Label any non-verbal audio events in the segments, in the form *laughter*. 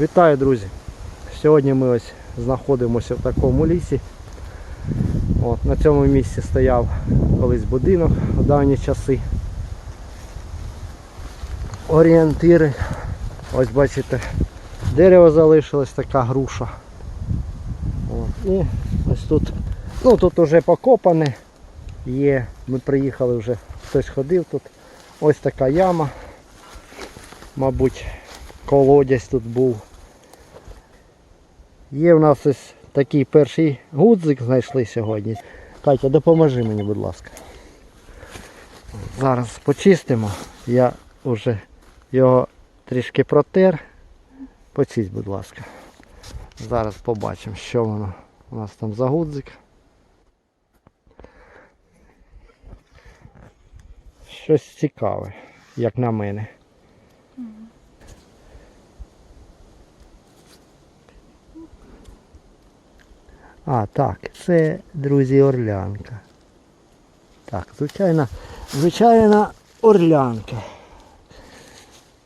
Вітаю, друзі! Сьогодні ми ось знаходимося в такому лісі. От, на цьому місці стояв колись будинок у давні часи. Орієнтири. Ось бачите, дерево залишилось, така груша. От, і ось тут, ну тут вже покопане є. Ми приїхали вже, хтось ходив тут. Ось така яма. Мабуть, колодязь тут був. Є в нас ось такий перший гудзик знайшли сьогодні. Катя, допоможи мені, будь ласка. Зараз почистимо. Я вже його трішки протер. Почисть, будь ласка. Зараз побачимо, що воно у нас там за гудзик. Щось цікаве, як на мене. А, так, це, друзі, орлянка. Так, звичайна, звичайна орлянка.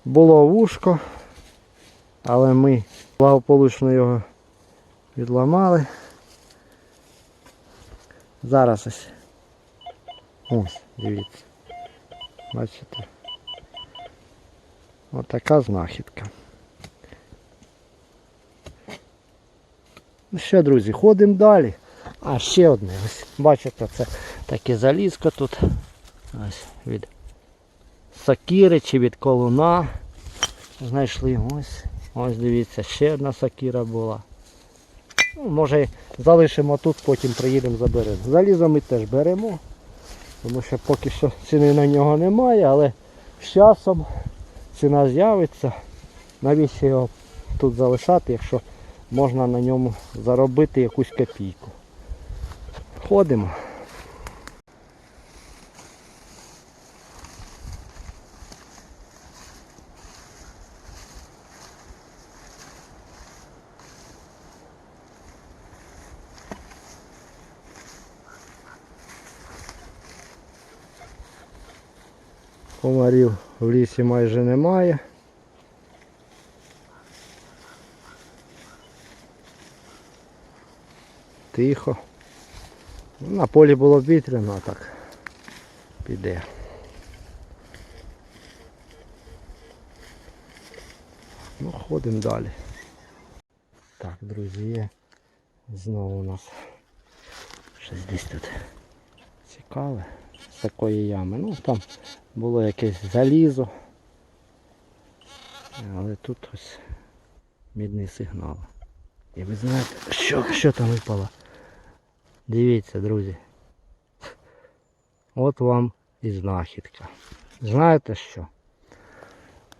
Було вушко, але ми благополучно його відламали. Зараз ось. Ось, дивіться. Бачите? Отака знахідка. Ну що, друзі, ходимо далі. А ще одне. Ось, бачите, це таке залізко тут. Ось від сакіри чи від колуна. Знайшли ось. Ось дивіться, ще одна сакіра була. Ну, може залишимо тут, потім приїдемо заберемо. Залізо ми теж беремо. Тому що поки що ціни на нього немає, але з часом ціна з'явиться. Навіщо його тут залишати, якщо можна на ньому заробити якусь копійку. Ходимо. Комарів в лісі майже немає. Тихо. На полі було вітряно, а так піде. Ну, ходимо далі. Так, друзі. Знову у нас щось десь тут цікаве з такої ями. Ну там було якесь залізо. Але тут ось мідний сигнал. І ви знаєте, що, що там випало? Дивіться, друзі. От вам і знахідка. Знаєте що?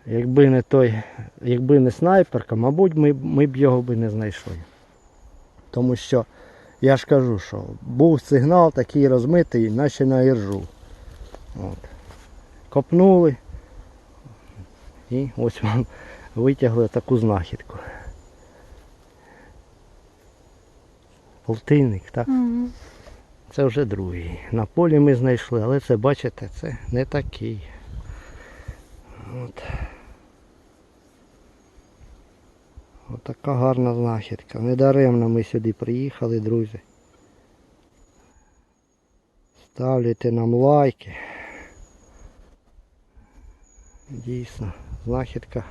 Якби не той, якби не снайперка, мабуть, ми, ми б його би не знайшли. Тому що я ж кажу, що був сигнал такий розмитий, наче на іржу. От. Копнули. І ось вам витягли таку знахідку. Полтинник, так? Угу. Це вже другий. На полі ми знайшли, але це, бачите, це не такий. От. От така гарна знахідка. Недаремно ми сюди приїхали, друзі. Ставляйте нам лайки. Дійсно, знахідка.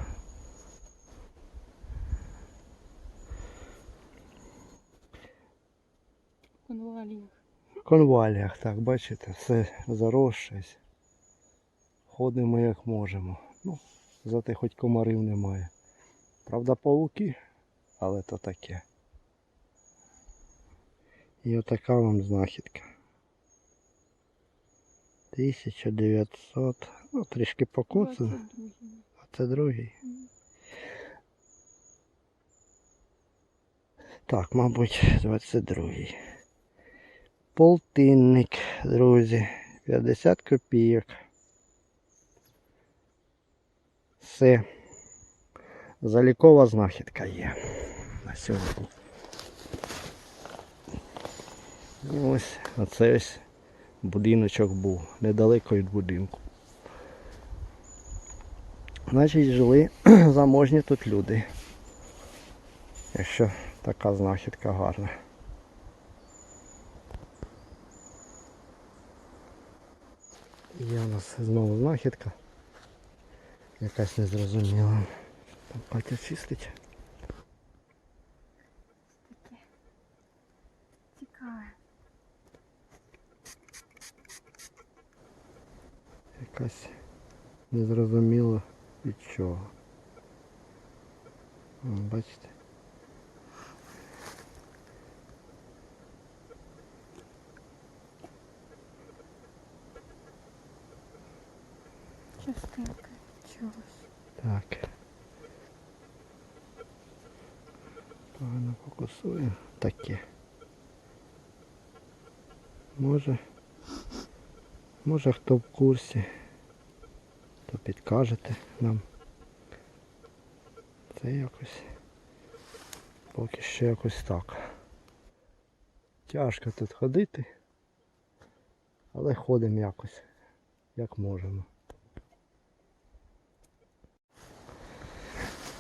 Конваліях. В конваліях, так, бачите, все заросше. Ходимо як можемо. Ну, зате хоч комарів немає. Правда, павуки, але то таке. І отака вам знахідка. 1900, ну трішки покоцано, 22. а це другий. Так, мабуть, 22-й. Полтинник, друзі. 50 копійок. Все. Залікова знахідка є на сьогодні. І ось оце ось будиночок був, недалеко від будинку. Значить, жили *clears throat* заможні тут люди. Якщо така знахідка гарна. Є у нас знову знахідка. Якась незрозуміла. Там Катя чистить. Цікаве. Якась незрозуміло від чого. Бачите? Так. Погано фокусує. Таке. Може. Може хто в курсі, то підкажете нам. Це якось. Поки що якось так. Тяжко тут ходити, але ходимо якось, як можемо.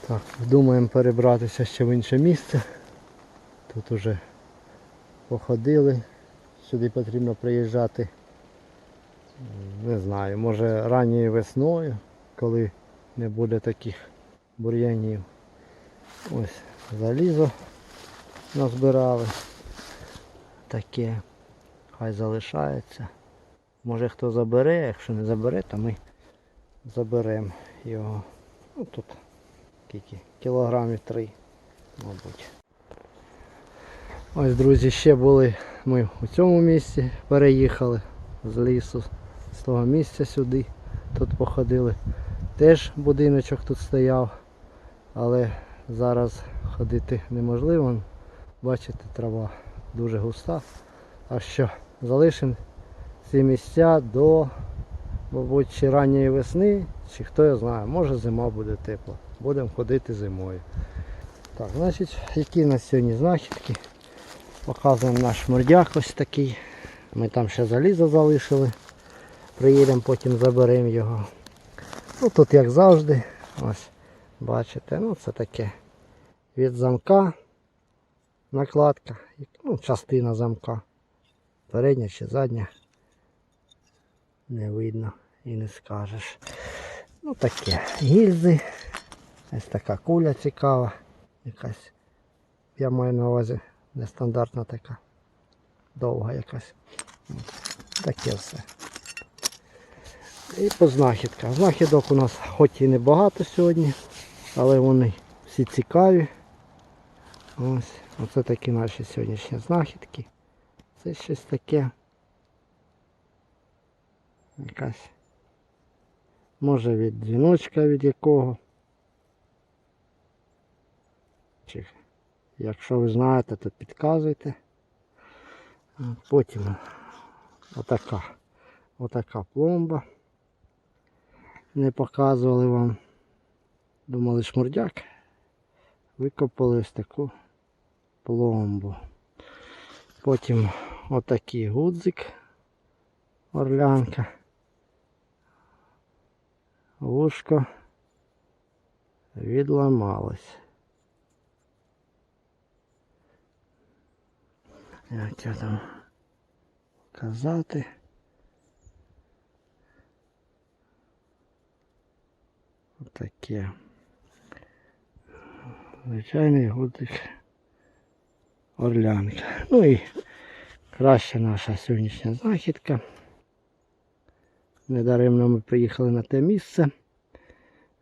Так, думаємо перебратися ще в інше місце. Тут уже походили. Сюди потрібно приїжджати. Не знаю, може ранньою весною, коли не буде таких бур'янів. Ось залізо назбирали. Таке. Хай залишається. Може хто забере, якщо не забере, то ми заберемо його. Ну тут скільки? Кілограмів три, мабуть. Ось, друзі, ще були ми у цьому місці, переїхали з лісу, з того місця сюди. Тут походили. Теж будиночок тут стояв, але зараз ходити неможливо. Бачите, трава дуже густа. А що, залишимо ці місця до, мабуть, чи ранньої весни, чи хто я знає, може зима буде тепла. Будемо ходити зимою. Так, значить, які у нас сьогодні знахідки? Показуємо наш мордяк ось такий. Ми там ще залізо залишили. Приїдемо, потім заберемо його. Ну тут як завжди. Ось, бачите, ну це таке від замка накладка. Ну, частина замка. Передня чи задня. Не видно і не скажеш. Ну таке. Гільзи. Ось така куля цікава. Якась. Я маю на увазі нестандартна така. Довга якась. Таке все. І по знахідках. Знахідок у нас хоч і небагато сьогодні, але вони всі цікаві. Ось, оце такі наші сьогоднішні знахідки. Це щось таке. Якась. Може від дзвіночка від якого. Чи, якщо ви знаєте, то підказуйте. Потім отака, отака пломба. Не показували вам. Думали шмурдяк. Викопали ось таку пломбу. Потім отакий гудзик. Орлянка. Вушко відламалось. Як я там казати. Отаке. Звичайний гудик орлянка. Ну і краща наша сьогоднішня знахідка. Недаремно ми приїхали на те місце.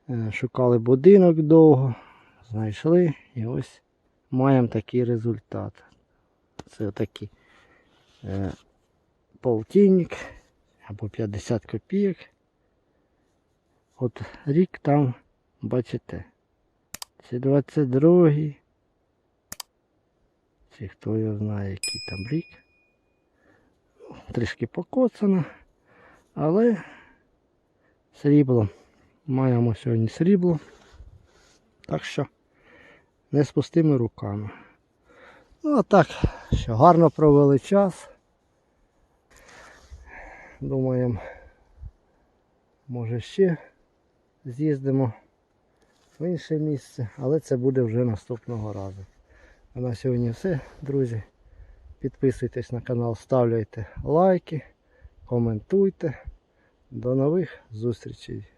Е, Шукали будинок довго, знайшли і ось маємо такий результат. Це такий е, полтинник або 50 копійок. От рік там, бачите, це 22-й. Чи хто його знає, який там рік. Трішки покоцано, але срібло. Маємо сьогодні срібло. Так що не з руками. Ну а так, що гарно провели час. Думаємо, може ще з'їздимо в інше місце, але це буде вже наступного разу. А на сьогодні все, друзі. Підписуйтесь на канал, ставляйте лайки, коментуйте. До нових зустрічей.